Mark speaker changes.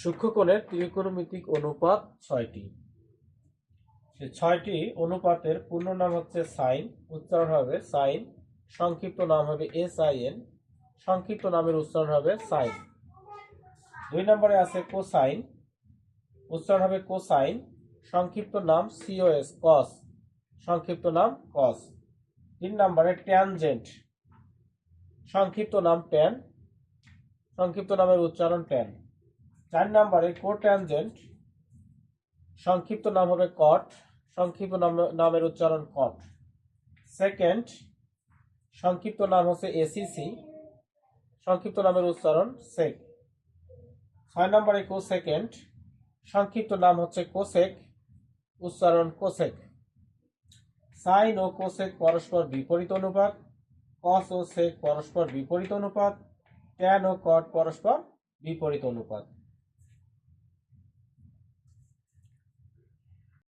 Speaker 1: সূক্ষ্মকোণের ত্রিকোণমিতিক অনুপাত ছয়টি। সে ছয়টি অনুপাতের পূর্ণ নাম হচ্ছে সাইন, উচ্চারণ হবে সাইন, সংক্ষিপ্ত নাম হবে এস আই এন, সংক্ষিপ্ত নামের উচ্চারণ হবে সাইন। দুই নম্বরে আছে কোসাইন, উচ্চারণ হবে কোসাইন, সংক্ষিপ্ত নাম সিওএস কস, সংক্ষিপ্ত নাম কস। তিন নম্বরে ট্যানজেন্ট, সংক্ষিপ্ত নাম ট্যান, সংক্ষিপ্ত নামের উচ্চারণ ট্যান। চার নম্বরে কোট্যানজেন্ট সংক্ষিপ্ত নাম হবে কট, সংক্ষিপ্ত নাম- নামের উচ্চারণ কট। সেকেন্ড, সংক্ষিপ্ত নাম হচ্ছে এসিসি, সংক্ষিপ্ত নামের উচ্চারণ সেক। ছয় নম্বরে কো সেকেন্ড সংক্ষিপ্ত নাম হচ্ছে কোসেক, উচ্চারণ কোসেক। সাইন ও কোসেক পরস্পর বিপরীত অনুপাত, কস ও সেক পরস্পর বিপরীত অনুপাত, ট্যান ও কট পরস্পর বিপরীত অনুপাত।